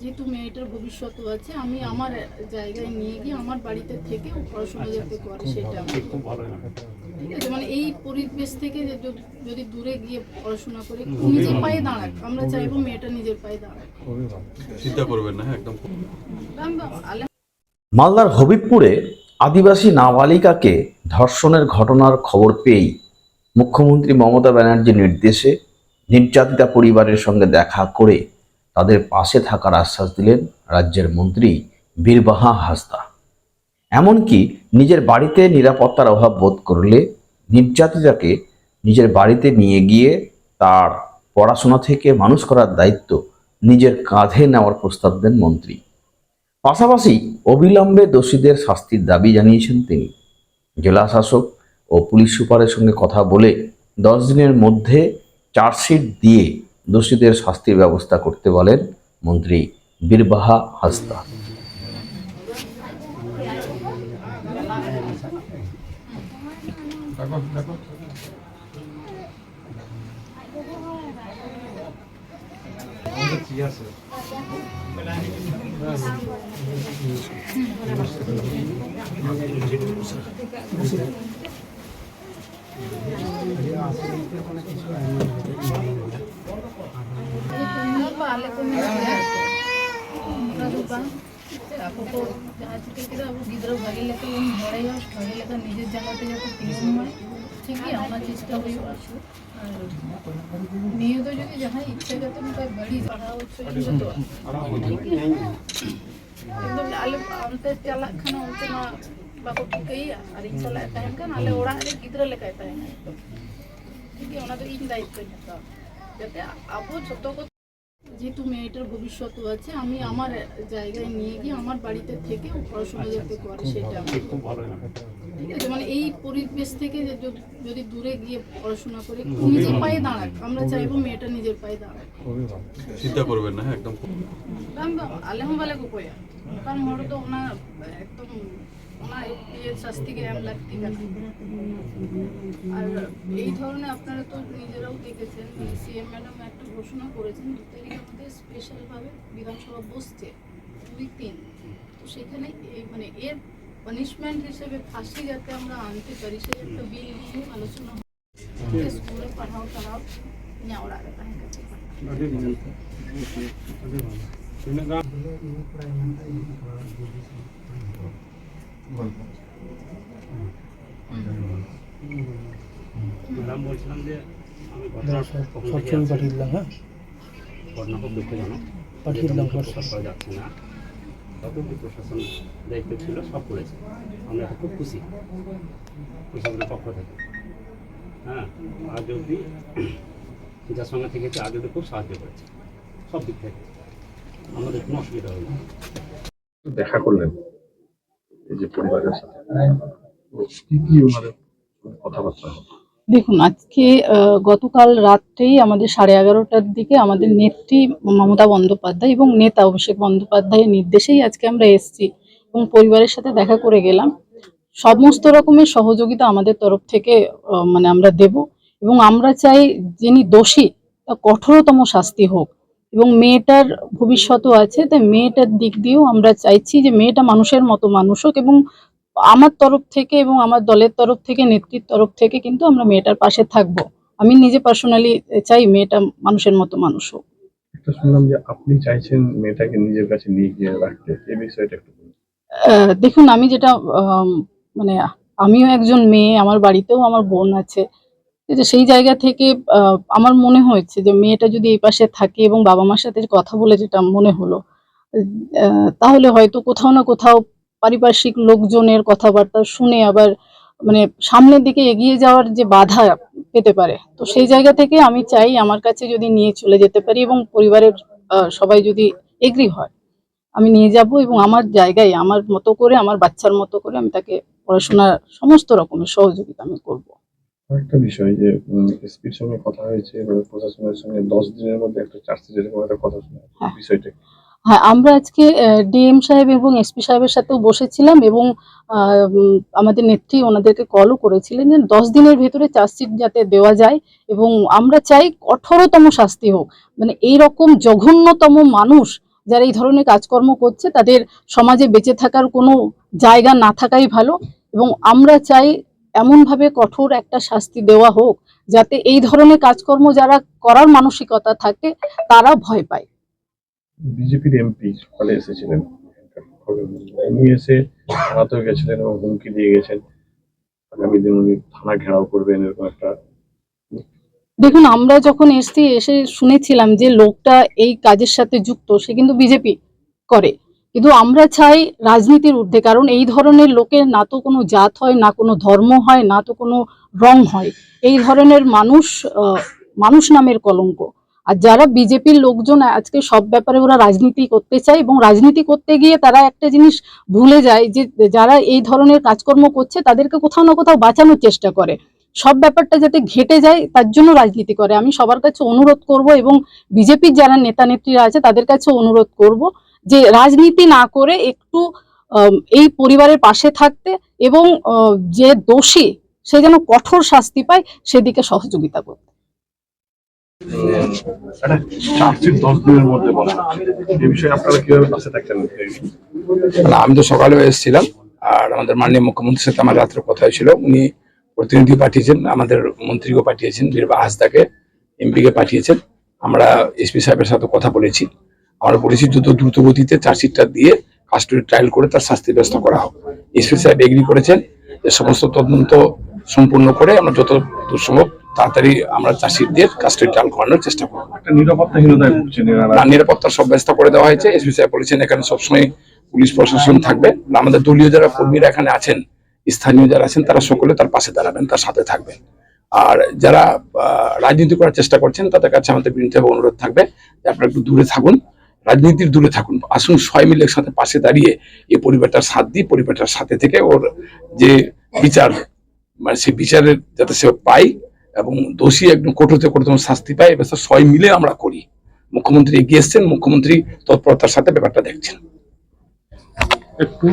যেহেতু মেয়েটার ভবিষ্যৎ আছে আমি আমার জায়গায় নিয়ে গিয়ে আমার বাড়িতে থেকে ও পড়াশোনা যাতে করে সেটা ঠিক আছে মানে এই পরিবেশ থেকে যদি- যদি দূরে গিয়ে পড়াশোনা করে নিজের পায়ে দাঁড়াক। আমরা চাইব মেয়েটা নিজের পায়ে দাঁড়াক। চিন্তা করবেন না একদম মালদার হবিবপুরে আদিবাসী নাবালিকাকে ধর্ষণের ঘটনার খবর পেয়েই মুখ্যমন্ত্রী মমতা ব্যানার্জির নির্দেশে নির্যাতিতা পরিবারের সঙ্গে দেখা করে তাদের পাশে থাকার আশ্বাস দিলেন রাজ্যের মন্ত্রী বীরবাহা হাসদা এমনকি নিজের বাড়িতে নিরাপত্তার অভাব বোধ করলে নির্যাতিতাকে নিজের বাড়িতে নিয়ে গিয়ে তার পড়াশোনা থেকে মানুষ করার দায়িত্ব নিজের কাঁধে নেওয়ার প্রস্তাব দেন মন্ত্রী। পাশাপাশি অবিলম্বে দোষীদের শাস্তির দাবি জানিয়েছেন তিনি। জেলা শাসক ও পুলিশ সুপারের সঙ্গে কথা বলে দশ দিনের মধ্যে চার্জশিট দিয়ে দোষীদের শাস্তির ব্যবস্থা করতে বলেন মন্ত্রী বীরবাহা হাসদা Kenapa ᱟᱠᱚᱠᱚ ᱡᱟᱦᱟᱸ ᱪᱤᱠᱟᱹ ᱠᱮᱫᱟ ᱟᱵᱚ ᱜᱤᱫᱽᱨᱟᱹ ᱵᱷᱟᱜᱮ ᱞᱮᱠᱟ ᱵᱚᱱ ᱵᱟᱲᱟᱭᱟ ᱵᱷᱟᱜᱮ ᱞᱮᱠᱟ ᱱᱤᱡᱮᱨ ᱡᱟᱸᱜᱟᱛᱮ ᱡᱟᱛᱮ ᱛᱤᱸᱜᱩᱱ ᱢᱟᱭ ᱴᱷᱤᱠ ᱜᱮᱭᱟ ᱚᱱᱟ ᱪᱮᱥᱴᱟ ᱦᱩᱭᱩᱜᱼᱟ ᱟᱨ ᱱᱤᱭᱟᱹ ᱫᱚ ᱡᱩᱫᱤ ᱡᱟᱦᱟᱸᱭ ᱤᱪᱪᱷᱟ ᱠᱟᱛᱮ ᱱᱚᱝᱠᱟᱭ ᱵᱟᱹᱲᱤᱡ ᱯᱟᱲᱦᱟᱣ ᱦᱚᱪᱚᱭ ᱡᱚᱛᱚ ᱴᱷᱤᱠ ᱜᱮᱭᱟ ᱮᱠᱫᱚᱢ ᱟᱞᱮ ᱚᱱᱛᱮ ᱪᱟᱞᱟᱜ ᱠᱷᱟᱱ ᱚᱱᱛᱮ ᱢᱟ ᱵᱟᱠᱚ ᱴᱷᱤᱠᱟᱹᱭᱟ ᱟᱨ ᱤᱧ ᱥᱟᱞᱟᱜ ᱛᱟᱦᱮᱱ ᱠᱷᱟᱱ ᱟᱞᱮ ᱚᱲᱟᱜ ᱨᱮ ᱜᱤᱫᱽᱨᱟᱹ ᱞᱮᱠᱟᱭ ᱛᱟᱦᱮᱱᱟ ᱴᱷᱤᱠ ᱜᱮᱭᱟ ᱚᱱᱟ ᱫᱚ ᱤᱧ ᱫᱟᱭᱤᱛᱛᱚᱧ ᱦᱟᱛᱟᱣᱟ ᱡᱟᱛᱮ ᱟᱵᱚ ᱡᱚᱛᱚ ᱠᱚ যেহেতু মেয়েটার ভবিষ্যৎ আছে আমি আমার জায়গায় নিয়ে গিয়ে আমার বাড়িতে থেকে ও পড়াশোনা যাতে করে সেটা ঠিক আছে? মানে এই পরিবেশ থেকে যদি দূরে গিয়ে পড়াশোনা করে নিজের পায়ে দাঁড়াক। আমরা চাইব মেয়েটা নিজের পায়ে দাঁড়াক। চিন্তা করবেন না একদম। আলহামদুলিল্লাহ কারণ ওরা তো ওনার একদম না এর শাস্তি গ্রাম লাগতে আর এই ধরনের আপনারা তো নিজেরাও দেখেছেন সিএম ম্যাডাম একটা ঘোষণা করেছেন দু তারিখের স্পেশালভাবে বিধানসভা বসছে দুই তিন। তো সেখানে মানে এর পানিশমেন্ট হিসেবে ফাঁসি যাতে আমরা আনতে পারি সে একটা বিল নিয়ে আলোচনা স্কুলে পাঠাও নেওয়ার আগে তাহলে রাখা ম্যাডাম বলছিলাম যে আমি সব ছবি পাঠিয়ে দিলাম হ্যাঁ? ঘটনা খুব দুঃখজনক। পাঠিয়ে দিলাম প্রকাশ করা যাচ্ছে না প্রশাসন দায়িত্ব ছিল সব করেছে। আমরা খুব খুশি প্রশাসনের পক্ষ থেকে। হ্যাঁ আজ যার সঙ্গে থেকেছে আজ অবধি খুব সাহায্য করেছে সব দিক থেকে। আমাদের কোনো অসুবিধা হয়নি দেখা করলেন। যে পরিবারের সাথে। কি কি ওনাদের কথাবার্তা দেখুন আজকে আহ, গতকাল রাত্রেই আমাদের সাড়ে এগারোটার দিকে আমাদের নেত্রী মমতা বন্দ্যোপাধ্যায় এবং নেতা অভিষেক বন্দ্যোপাধ্যায়ের নির্দেশেই আজকে আমরা এসেছি এবং পরিবারের সাথে দেখা করে গেলাম। সমস্ত রকমের সহযোগিতা আমাদের তরফ থেকে আহ, মানে আমরা দেব এবং আমরা চাই যিনি দোষী তা কঠোরতম শাস্তি হোক। এবং মেয়েটার ভবিষ্যতও আছে তাই মেয়েটার দিক দিয়েও আমরা চাইছি যে মেয়েটা মানুষের মতো মানুষ হোক এবং আমার তরফ থেকে এবং আমার দলের তরফ থেকে নেত্রীর তরফ থেকে কিন্তু আমরা মেয়েটার পাশে থাকব। আমি নিজে পার্সোনালি চাই মেয়েটা মানুষের মতো মানুষ হোক। একটা শুনলাম যে আপনি চাইছেন মেয়েটাকে নিজের কাছে নিয়ে গিয়ে রাখতে এই বিষয়টা একটু দেখুন আমি যেটা মানে আমিও একজন মেয়ে আমার বাড়িতেও আমার বোন আছে সেই জায়গা থেকে আমার মনে হয়েছে যে মেয়েটা যদি এই পাশে থাকে এবং বাবা মার সাথে কথা বলে যেটা মনে হলো তাহলে হয়তো কোথাও না কোথাও পারিপার্শ্বিক লোকজনের কথাবার্তা শুনে আবার মানে সামনের দিকে এগিয়ে যাওয়ার যে বাধা পেতে পারে। তো সেই জায়গা থেকে আমি চাই আমার কাছে যদি নিয়ে চলে যেতে পারি এবং পরিবারের সবাই যদি এগ্রি হয়, আমি নিয়ে যাব এবং আমার জায়গায় আমার মতো করে, আমার বাচ্চার মতো করে আমি তাকে পড়াশোনার সমস্ত রকমের সহযোগিতা আমি করব। আরেকটা বিষয় যে এসপির সঙ্গে কথা হয়েছে প্রশাসনের সঙ্গে দশ দিনের মধ্যে একটা চার্জশিট এরকম একটা কথা শোনা হ্যাঁ। বিষয়টা হ্যাঁ আমরা আজকে ডিএম সাহেব এবং এসপি সাহেবের সাথেও বসেছিলাম এবং আমাদের নেত্রী ওনাদেরকে কলও করেছিলেন যে দশ দিনের ভেতরে চার্জশিট যাতে দেওয়া যায় এবং আমরা চাই কঠোরতম শাস্তি হোক মানে এই রকম জঘন্যতম মানুষ যারা এই ধরনের কাজকর্ম করছে তাদের সমাজে বেঁচে থাকার কোনো জায়গা না থাকাই ভালো এবং আমরা চাই এমনভাবে কঠোর একটা শাস্তি দেওয়া হোক যাতে এই ধরনের কাজকর্ম যারা করার মানসিকতা থাকে তারা ভয় পায়। বিজেপির এমপি সকালে এসেছিলেন। উনি এসে থানাতেও গেছিলেন এবং হুমকি দিয়ে গেছেন। আগামী দিন উনি থানা ঘেরাও করবেন এরকম একটা দেখুন আমরা যখন এসছি এসে শুনেছিলাম যে লোকটা এই কাজের সাথে যুক্ত সে কিন্তু বিজেপি করে। কিন্তু আমরা চাই রাজনীতির ঊর্ধ্বে, কারণ এই ধরনের লোকের না তো কোনো জাত হয়, না কোনো ধর্ম হয়, না তো কোনো রং হয়। এই ধরনের মানুষ মানুষ নামের কলঙ্ক। আর যারা বিজেপির লোকজন, আজকে সব ব্যাপারে ওরা রাজনীতি করতে চায় এবং রাজনীতি করতে গিয়ে তারা একটা জিনিস ভুলে যায় যে, যারা এই ধরনের কাজকর্ম করছে তাদেরকে কোথাও না কোথাও বাঁচানোর চেষ্টা করে। সব ব্যাপারটা যাতে ঘেটে যায়, তার জন্য রাজনীতি করে। আমি সবার কাছে অনুরোধ করব এবং বিজেপির যারা নেতা নেত্রীরা আছে তাদের কাছে অনুরোধ করব যে রাজনীতি না করে একটু এই পরিবারের পাশে থাকতে এবং আহ, যে দোষী সে যেন কঠোর শাস্তি পায় সেদিকে সহযোগিতা করতে। আমি তো সকালেও এসেছিলাম আর আমাদের মাননীয় মুখ্যমন্ত্রীর সাথে আমার রাত্রে কথা হয়েছিল। উনি প্রতিনিধি পাঠিয়েছেন আমাদের মন্ত্রীকে পাঠিয়েছেন বীরবা হাসদাকে এমপিকে পাঠিয়েছেন। আমরা এসপি সাহেবের সাথে কথা বলেছি। আমরা বলেছি দ্রুত দ্রুত গতিতে চার্জশিটটা দিয়ে কাস্টডি ট্রায়াল করে তার শাস্তি ব্যবস্থা করা হোক। এসপি সাহেব এগ্রি করেছেন যে সমস্ত তদন্ত সম্পূর্ণ করে আমরা যত দূর সম্ভব তাড়াতাড়ি আমরা দিয়ে কাস্টডি ট্রায়াল করানোর চেষ্টা করব। একটা ভুগছেন নিরাপত্তার সব ব্যবস্থা করে দেওয়া হয়েছে। এসপি সাহেব বলেছেন এখানে সবসময় পুলিশ প্রশাসন থাকবে। আমাদের দলীয় যারা কর্মীরা এখানে আছেন স্থানীয় যারা আছেন তারা সকলে তার পাশে দাঁড়াবেন তার সাথে থাকবেন। আর যারা রাজনীতি করার চেষ্টা করছেন তাদের কাছে আমাদের বিনীত অনুরোধ থাকবে যে আপনারা একটু দূরে থাকুন। রাজনীতির দূরে থাকুন। আসুন সবাই মিলে একসাথে পাশে দাঁড়িয়ে এই পরিবারটার সাথ দিই, পরিবারটার সাথে থেকে ওর যে বিচার মানে সে বিচারের যাতে সে পাই এবং দোষী একদম কঠোরতে কঠোরতম শাস্তি পায় এবার সবাই মিলে আমরা করি। মুখ্যমন্ত্রী এগিয়ে এসছেন, মুখ্যমন্ত্রী তৎপরতার সাথে ব্যাপারটা দেখছেন। একটু